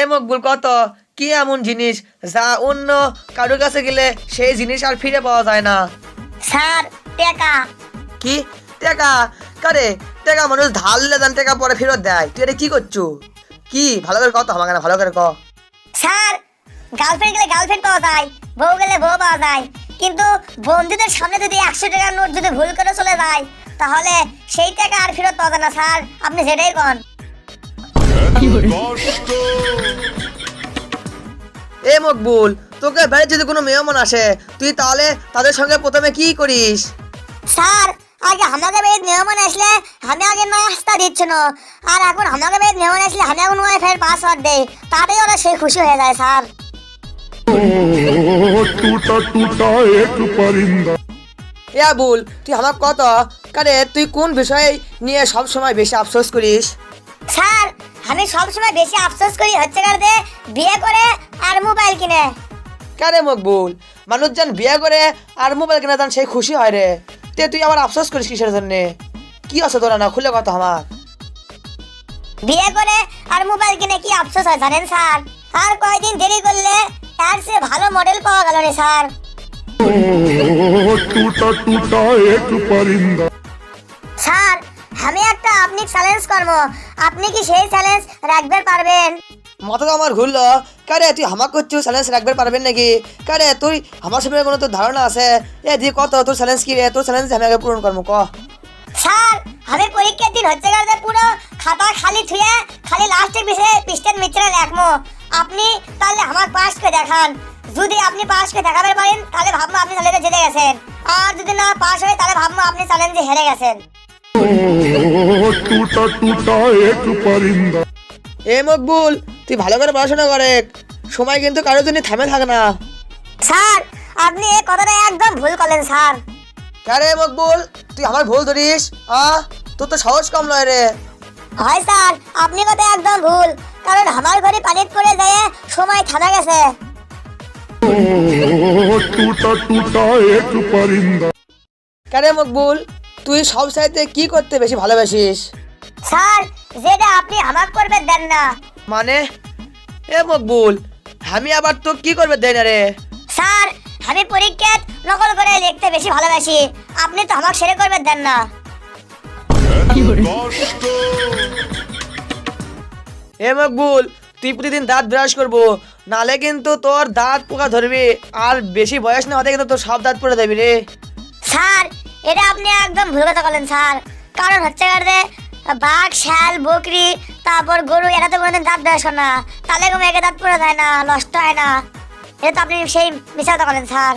এ মকবুল কত? কি এমন জিনিস? যা অন্য কারোর কাছে গেলে সেই জিনিস আর ফিরে পাওয়া যায় না। স্যার টেকা। কি? টাকা? কারে? টাকা মানুষ ধারলে দেন টাকা পরে ফেরত দেয়। তুই এটা কি করছ? কি? ভালো করে কত আমাকে ভালো করে ক। স্যার গার্লফ্রেন্ড গেলে গার্লফ্রেন্ড পাওয়া যায় বউ গেলে বউ পাওয়া যায়। কিন্তু বন্ধুদের সামনে যদি একশো টাকার নোট যদি ভুল করে চলে যায় তাহলে সেই টাকা আর ফেরত পাওয়া যায় না স্যার। আপনি সেটাই কন। এ মকবুল তোকে যদি কোনো মেহমান আসে তুই তাহলে তাদের সঙ্গে প্রথমে কি করিস? স্যার আগে আমাকে মেহমান আসলে আমি আগে নাস্তা দিচ্ছ আর এখন আমাকে মেহমান আসলে আমি এখন পাসওয়ার্ড দেই। তাতেই ওরা খুশি হয়ে যায় স্যার। তুই আমার কত কারে তুই কোন নিয়ে সব সময় বেশি আফসোস করিস? স্যার আমি সবসময় বেশি আফসোস করি হচ্ছে কারণে বিয়ে করে আর মোবাইল কিনে কারে মকবুল মানুষজন বিয়ে করে আর মোবাইল কেনা দেন সেই খুশি হয় রে তে তুই আবার আফসোস করিস কিসের জন্য কি আছে তোরা না খুলে কথা আমার বিয়ে করে আর মোবাইল কিনে কি আফসোস হয় জানেন স্যার আর কয়দিন দেরি করলে তার সে ভালো মডেল পাওয়া গেল রে স্যার ओ टूटा टूटा एक परिंदा স্যার আমি একটা চ্যালেঞ্জ করব। আপনি কি সেই চ্যালেঞ্জ রাখতে পারবেন? মাথা তো আমার ঘুরলো। কারে তুই হামাক করছু চ্যালেঞ্জ রাখবে পারবেন নাকি? কারে তুই আমার সামনে কোনো তোর ধারণা আছে? এ দি কত? তোর চ্যালেঞ্জ কি রে? তোর চ্যালেঞ্জ আমি আগে পূরণ করব ক? স্যার আমি পরীক্ষার দিন হচ্ছে কারণে পুরো খাতা খালি থুয়ে খালি লাস্টের বিষয়ে পৃষ্ঠের মিত্রে লেখবো। আপনি তাহলে আমার পাস করে দেখান। যদি আপনি পাস করে দেখাতে পারেন তাহলে ভাববো আপনি চ্যালেঞ্জে জিতে গেছেন। আর যদি না পাস হয় তাহলে ভাববো আপনি চ্যালেঞ্জে হেরে গেছেন। টুটা টুটা এক পরিন্দা। এ মকবুল তুই ভালো করে পড়াশোনা করে সময় কিন্তু কারোর জন্য থামে থাকে না। স্যার আপনি এই কথাটা একদম ভুল করলেন স্যার। হ্যাঁ আরে মকবুল তুই আমার ভুল ধরিস আ? তোর তো সাহস কম নয় রে। হয় স্যার আপনি কথা একদম ভুল। কারণ আমার ঘরে পানি পড়ে যায় সময় থামে গেছে। টুটা টুটা এক পরিন্দা। কারে মকবুল? তুই সব সাইতে কি করতে বেশি ভালোবাসিস? স্যার যেটা আপনি আমাকে করবে দেন না। মানে? এ মকবুল আমি আবার তো কি করবে দেয় না রে? স্যার আমি পরীক্ষাত নকল করে লিখতে বেশি ভালোবাসি। আপনি তো আমাকে সেরে করবে দেন না। এ মকবুল তুই প্রতিদিন দাঁত ব্রাশ করব নালে কিন্তু তোর দাঁত পোকা ধরবি আর বেশি বয়স না হতে কিন্তু তোর সব দাঁত পড়ে যাবি রে। স্যার এটা আপনি একদম ভুল কথা বলেন স্যার কারণ হচ্ছে কারণে বাঘ শ্যাল বকরি তারপর গরু এরা তো কোনোদিন দাঁত দেয় না তাহলে কোনো একে দাঁত পড়ে যায় না নষ্ট হয় না এটা তো আপনি সেই মিশা কথা বলেন স্যার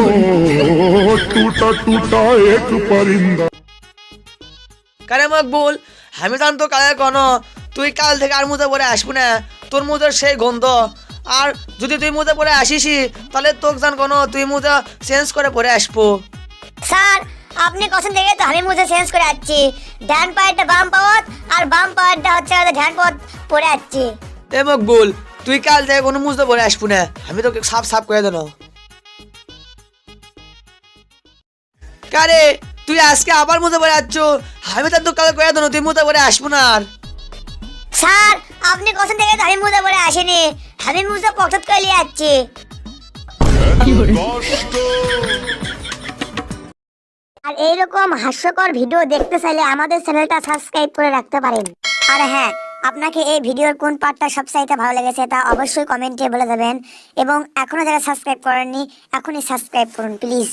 ओ टूटा टूटा एक परिंदा কারে মকবুল আমি জান তো কালে কোনো তুই কাল থেকে আর মুজে পরে আসবো না তোর মুজের সেই গন্ধ আর যদি তুই মুজে পরে আসিসই তাহলে তোকে জান কোনো তুই মুজা চেঞ্জ করে পরে আসবো স্যার আপনি কখন দেখে তো আমি মুঝে চেঞ্জ করে যাচ্ছি ডান পায়েরটা বাম পাওয়াত আর বাম পায়েরটা হচ্ছে আমাদের ধ্যান পথ পড়ে যাচ্ছি এ মকবুল তুই কাল থেকে কোনো মুজতে পরে আসব না। আমি তোকে সাফ সাফ করে দেবো। কারে তুই আজকে আবার মুজে পরে আসছ? আমি তার তো কাল করে দেবো তুই মুজে পরে আসব না আর। স্যার আপনি কখন থেকে তো আমি মুঝে পড়ে আসেনি? আমি মুঝে পকেট করে নিয়ে যাচ্ছি আর এইরকম হাস্যকর ভিডিও দেখতে চাইলে আমাদের চ্যানেলটা সাবস্ক্রাইব করে রাখতে পারেন। আর হ্যাঁ আপনাকে এই ভিডিওর কোন পার্টটা সবচাইতে ভালো লেগেছে তা অবশ্যই কমেন্টে বলে দেবেন। এবং এখনও যারা সাবস্ক্রাইব করেননি, এখনই সাবস্ক্রাইব করুন, প্লিজ।